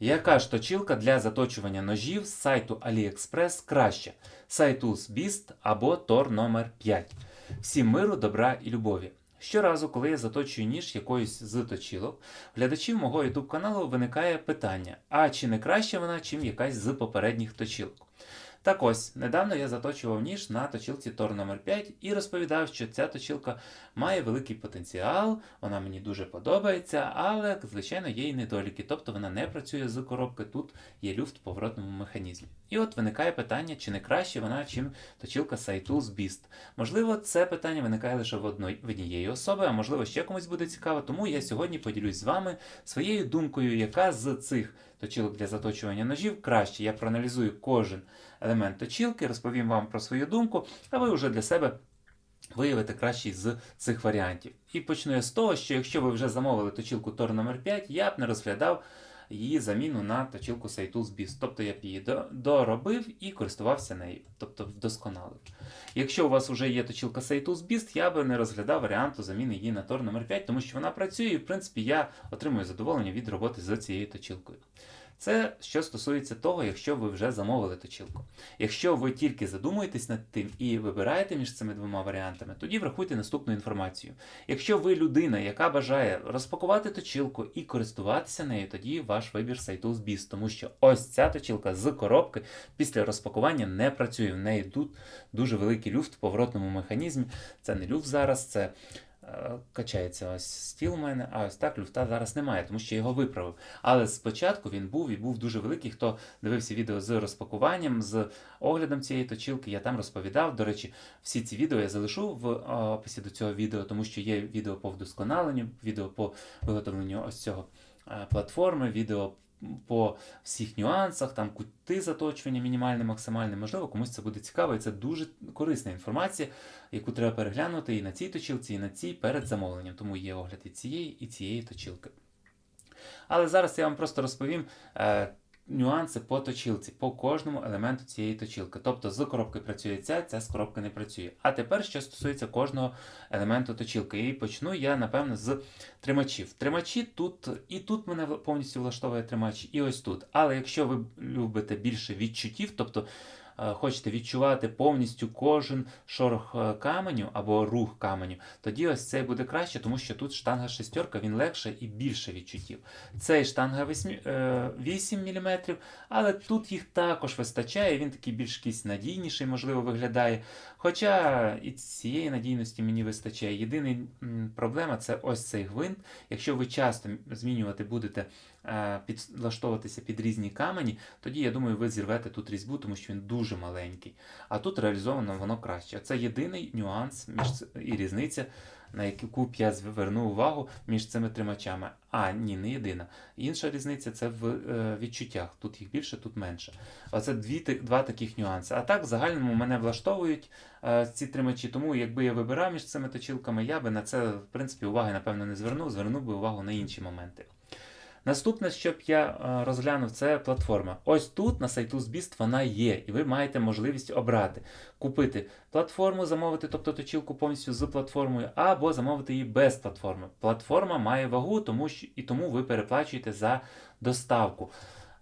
Яка ж точилка для заточування ножів з сайту AliExpress краща? Сайтус Beast або Тор номер 5 Всім миру, добра і любові. Щоразу, коли я заточую ніж якоюсь з точилок, глядачів мого YouTube каналу виникає питання: а чи не краща вона, чим якась з попередніх точилок? Так ось, недавно я заточував ніж на точилці Tor номер 5 і розповідав, що ця точилка має великий потенціал, вона мені дуже подобається, але, звичайно, є і недоліки, тобто вона не працює з коробки, тут є люфт в поворотному механізмі. І от виникає питання, чи не краще вона, чим точилка Saitools Beast. Можливо, це питання виникає лише в однієї особи, а можливо ще комусь буде цікаво, тому я сьогодні поділюсь з вами своєю думкою, яка з цих точилок для заточування ножів краще. Я проаналізую кожен елемент точилки, розповім вам про свою думку, а ви вже для себе виявите кращий з цих варіантів. І почну я з того, що якщо ви вже замовили точилку Tor номер 5 я б не розглядав її заміну на точилку Saitools Beast. Тобто я б її доробив і користувався нею, тобто вдосконалив. Якщо у вас вже є точилка Saitools Beast, я би не розглядав варіанту заміни її на Tor номер 5 тому що вона працює і, в принципі, я отримую задоволення від роботи з цією точилкою. Це що стосується того, якщо ви вже замовили точилку. Якщо ви тільки задумуєтесь над тим і вибираєте між цими двома варіантами, тоді врахуйте наступну інформацію. Якщо ви людина, яка бажає розпакувати точилку і користуватися нею, тоді ваш вибір Saitools Beast, тому що ось ця точилка з коробки після розпакування не працює. В неї тут дуже великий люфт в поворотному механізмі. Це не люфт зараз, це качається ось стіл у мене, а ось так люфта зараз немає, тому що я його виправив. Але спочатку він був і був дуже великий. Хто дивився відео з розпакуванням, з оглядом цієї точилки, я там розповідав. До речі, всі ці відео я залишу в е, описі до цього відео, тому що є відео по вдосконаленню, відео по виготовленню ось цього е, платформи, відео по всіх нюансах, там кути заточування, мінімальне, максимальне. Можливо, комусь це буде цікаво, і це дуже корисна інформація, яку треба переглянути і на цій точилці, і на цій перед замовленням. Тому є огляд і цієї, і цієї точилки. Але зараз я вам просто розповім е, нюанси по точілці, по кожному елементу цієї точілки. Тобто з коробки працює ця, ця з коробки не працює. А тепер, що стосується кожного елементу точілки, І почну я, напевно, з тримачів. Тримачі тут, і тут мене повністю влаштовує тримач, і ось тут. Але якщо ви любите більше відчуттів, тобто хочете відчувати повністю кожен шорох е, каменю або рух каменю, тоді ось цей буде краще, тому що тут штанга шестерка, він легше і більше відчуттів. Цей штанга 8, е, 8 мм, але тут їх також вистачає, він такий більш якийсь надійніший, можливо, виглядає. Хоча і цієї надійності мені вистачає. Єдина проблема це ось цей гвинт. Якщо ви часто змінювати будете, е, підлаштовуватися під різні камені, тоді я думаю, ви зірвете тут різьбу, тому що він дуже маленький. А тут реалізовано воно краще. Це єдиний нюанс між і різниця, на яку б я звернув увагу між цими тримачами. А, ні, не єдина. Інша різниця це в е, відчуттях. Тут їх більше, тут менше. Оце дві, два таких нюанси. А так, в загальному мене влаштовують е, ці тримачі. Тому, якби я вибирав між цими точилками, я би на це, в принципі, уваги, напевно, не звернув, звернув би увагу на інші моменти. Наступне, що б я е, розглянув, це платформа. Ось тут на сайту Beast вона є, і ви маєте можливість обрати, купити платформу, замовити, тобто точилку повністю з платформою, або замовити її без платформи. Платформа має вагу, тому що і тому ви переплачуєте за доставку.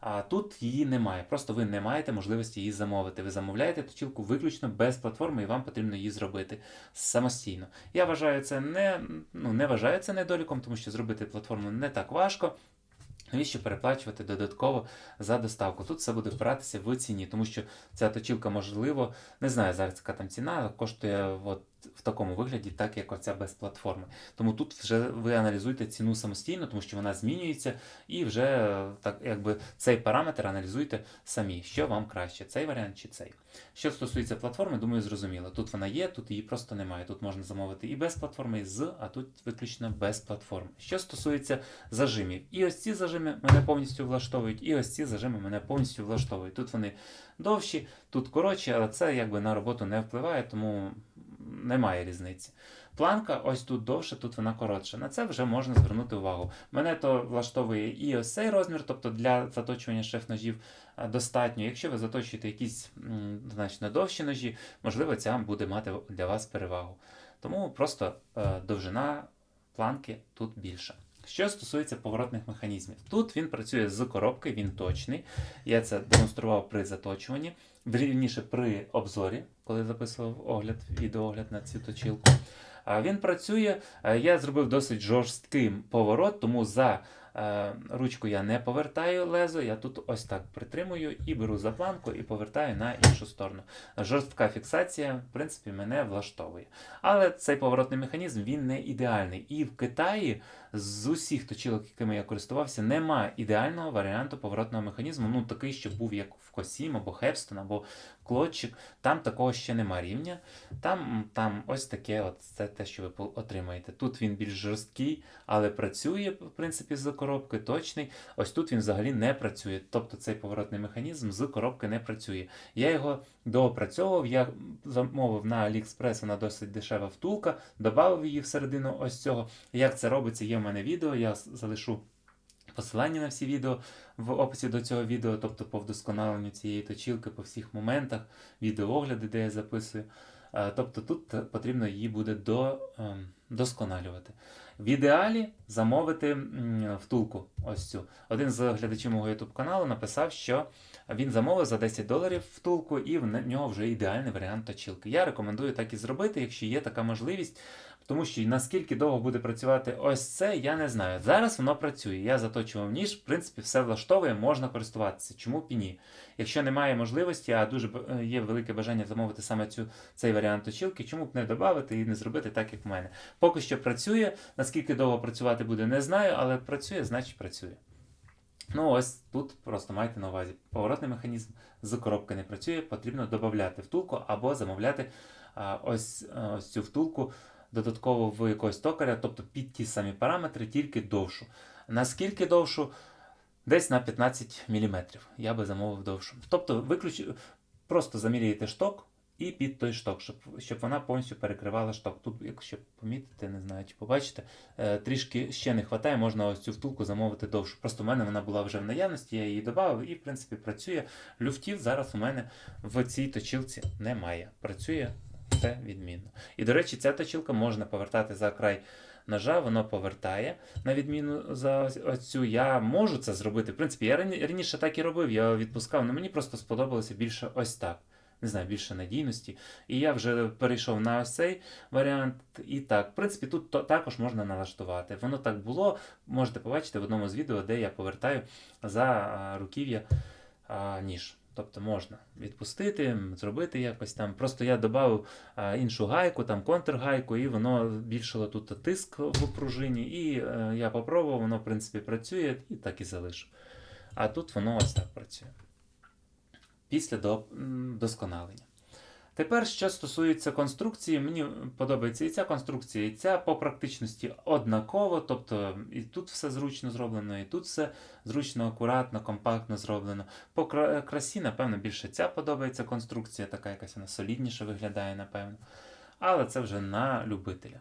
А тут її немає. Просто ви не маєте можливості її замовити. Ви замовляєте точилку виключно без платформи, і вам потрібно її зробити самостійно. Я вважаю це не, ну, не вважаю це недоліком, тому що зробити платформу не так важко. Навіщо переплачувати додатково за доставку? Тут все буде впиратися в ціні, тому що ця точівка, можливо, не знаю зараз, яка там ціна, коштує от в такому вигляді, так як оця без платформи. Тому тут вже ви аналізуєте ціну самостійно, тому що вона змінюється, і вже е, так якби цей параметр аналізуйте самі, що вам краще, цей варіант чи цей. Що стосується платформи, думаю, зрозуміло. Тут вона є, тут її просто немає. Тут можна замовити і без платформи, і з, а тут виключно без платформи. Що стосується зажимів, і ось ці зажими мене повністю влаштовують, і ось ці зажими мене повністю влаштовують. Тут вони довші, тут коротші, але це якби на роботу не впливає, тому немає різниці. Планка ось тут довше, тут вона коротша. На це вже можна звернути увагу. Мене то влаштовує і ось цей розмір, тобто для заточування шеф-ножів достатньо. Якщо ви заточуєте якісь значно довші ножі, можливо, ця буде мати для вас перевагу. Тому просто е, довжина планки тут більша. Що стосується поворотних механізмів, тут він працює з коробки, він точний. Я це демонстрував при заточуванні, вірніше при обзорі, коли записував огляд, відеоогляд на цю точилку. А Він працює, е, я зробив досить жорсткий поворот, тому за е, ручку я не повертаю лезо, я тут ось так притримую і беру за планку і повертаю на іншу сторону. Жорстка фіксація, в принципі, мене влаштовує. Але цей поворотний механізм він не ідеальний. І в Китаї з усіх точилок, якими я користувався, нема ідеального варіанту поворотного механізму. Ну такий, щоб був як в Косім або Хепстон, або Клотчик. Там такого ще нема рівня. Там, там ось таке, от це те, що ви отримаєте. Тут він більш жорсткий, але працює, в принципі, з коробки, точний. Ось тут він взагалі не працює. Тобто цей поворотний механізм з коробки не працює. Я його доопрацьовував, я замовив на AliExpress, вона досить дешева втулка, додав її всередину ось цього. Як це робиться, є в мене відео, я залишу посилання на всі відео в описі до цього відео, тобто по вдосконаленню цієї точілки по всіх моментах, відеоогляди, де я записую. Е, Тобто тут потрібно її буде до, ем, досконалювати. В ідеалі замовити втулку. Ось цю. Один з глядачів мого YouTube каналу написав, що він замовив за 10 доларів втулку, і в нього вже ідеальний варіант точилки. Я рекомендую так і зробити, якщо є така можливість. Тому що наскільки довго буде працювати ось це, я не знаю. Зараз воно працює. Я заточував ніж, в принципі, все влаштовує, можна користуватися. Чому б і ні? Якщо немає можливості, а дуже є велике бажання замовити саме цю, цей варіант точилки, чому б не додати і не зробити так, як в мене. Поки що працює. Наскільки довго працювати буде, не знаю, але працює, значить працює. Ну, ось тут просто майте на увазі. Поворотний механізм з коробки не працює, потрібно додати втулку або замовляти а, ось, а, ось цю втулку додатково в якогось токаря, тобто під ті самі параметри, тільки довшу. Наскільки довшу? Десь на 15 мм. Я би замовив довшу. Тобто, виключ... просто заміряєте шток і під той шток, щоб, щоб вона повністю перекривала шток. Тут, якщо помітите, не знаю, чи побачите, е, трішки ще не вистачає, можна ось цю втулку замовити довшу. Просто в мене вона була вже в наявності, я її додав і, в принципі, працює. Люфтів зараз у мене в цій точилці немає. Працює все відмінно. І, до речі, ця точилка можна повертати за край ножа, воно повертає. На відміну за ось я можу це зробити. В принципі, я раніше так і робив, я відпускав, але мені просто сподобалося більше ось так. Не знаю, більше надійності. І я вже перейшов на ось цей варіант. І так, в принципі, тут також можна налаштувати. Воно так було. Можете побачити в одному з відео, де я повертаю за руків'я ніж. Тобто можна відпустити, зробити якось там. Просто я додав іншу гайку, там контргайку, і воно збільшило тут тиск в пружині. І е, я попробував, воно в принципі працює і так і залишу. А тут воно ось так працює. Після до, досконалення. Тепер, що стосується конструкції, мені подобається і ця конструкція, і ця по практичності однаково. Тобто і тут все зручно зроблено, і тут все зручно, акуратно, компактно зроблено. По красі, напевно, більше ця подобається конструкція, така якась вона солідніше виглядає, напевно. Але це вже на любителя.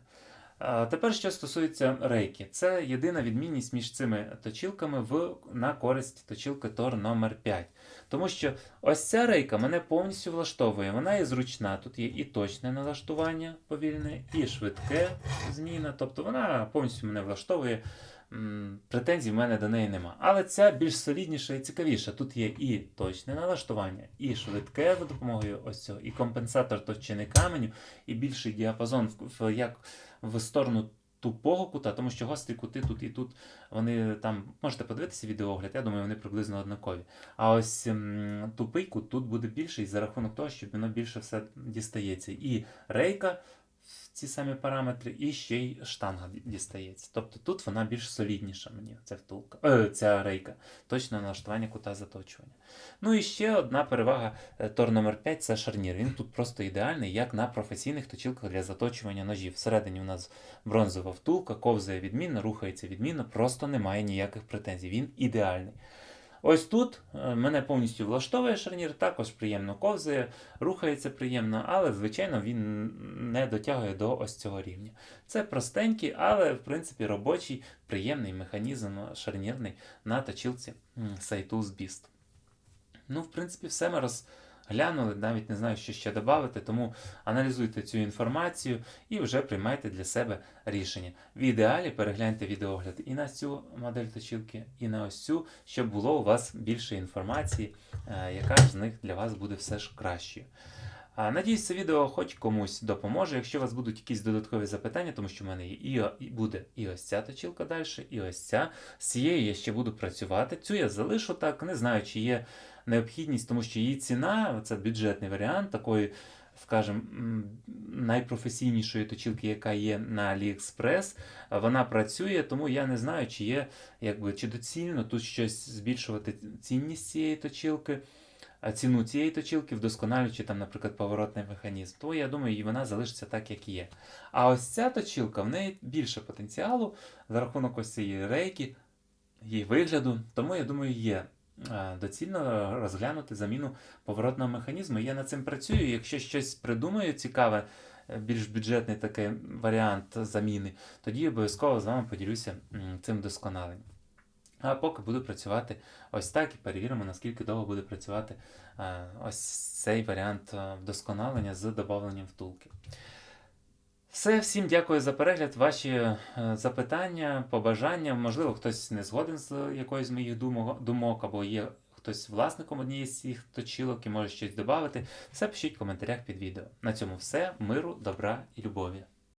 Тепер, що стосується рейки, це єдина відмінність між цими точилками в, на користь точилки Тор номер 5 Тому що ось ця рейка мене повністю влаштовує. Вона є зручна. Тут є і точне налаштування повільне, і швидке зміна. Тобто вона повністю мене влаштовує. Претензій в мене до неї нема. Але ця більш солідніша і цікавіша. Тут є і точне налаштування, і швидке за допомогою ось цього, і компенсатор товщини каменю, і більший діапазон в, як в сторону тупого кута, тому що гострі кути тут і тут вони там можете подивитися відеоогляд, я думаю, вони приблизно однакові. А ось м, тупий кут тут буде більший за рахунок того, що воно більше все дістається. І рейка ці самі параметри, і ще й штанга дістається. Тобто тут вона більш солідніша мені, ця втулка, е, ця рейка. Точно налаштування кута заточування. Ну і ще одна перевага е, Тор номер 5 це шарнір. Він тут просто ідеальний, як на професійних точилках для заточування ножів. Всередині у нас бронзова втулка, ковзає відмінно, рухається відмінно, просто немає ніяких претензій. Він ідеальний. Ось тут е, мене повністю влаштовує шарнір, також приємно ковзає, рухається приємно, але, звичайно, він не дотягує до ось цього рівня. Це простенький, але, в принципі, робочий, приємний механізм шарнірний на точилці м, Saitus Beast. Ну, в принципі, все ми роз, глянули, навіть не знаю, що ще додати, тому аналізуйте цю інформацію і вже приймайте для себе рішення. В ідеалі перегляньте відеогляд і на цю модель точилки, і на ось цю, щоб було у вас більше інформації, е, яка ж з них для вас буде все ж кращою. Надіюсь, це відео хоч комусь допоможе. Якщо у вас будуть якісь додаткові запитання, тому що в мене і, буде і ось ця точилка далі, і ось ця. З цією я ще буду працювати. Цю я залишу так, не знаю, чи є необхідність, тому що її ціна, це бюджетний варіант такої, скажімо, найпрофесійнішої точилки, яка є на AliExpress, вона працює, тому я не знаю, чи є якби чи доцільно тут щось збільшувати цінність цієї точилки а, ціну цієї точилки, вдосконалюючи там, наприклад, поворотний механізм, то я думаю, і вона залишиться так, як є. А ось ця точилка, в неї більше потенціалу за рахунок ось цієї рейки, її вигляду, тому я думаю, є. А, Доцільно розглянути заміну поворотного механізму. Я над цим працюю. Якщо щось придумаю цікаве, е, більш бюджетний такий варіант заміни, тоді обов'язково з вами поділюся цим досконаленням. А поки буду працювати ось так і перевіримо, наскільки довго буде працювати е, ось цей варіант е, вдосконалення з додавленням втулки. Все, всім дякую за перегляд. Ваші е, запитання, побажання. Можливо, хтось не згоден з якоюсь з моїх думок, або є хтось власником однієї з цих точилок і може щось додати. Все пишіть в коментарях під відео. На цьому все. Миру, добра і любові.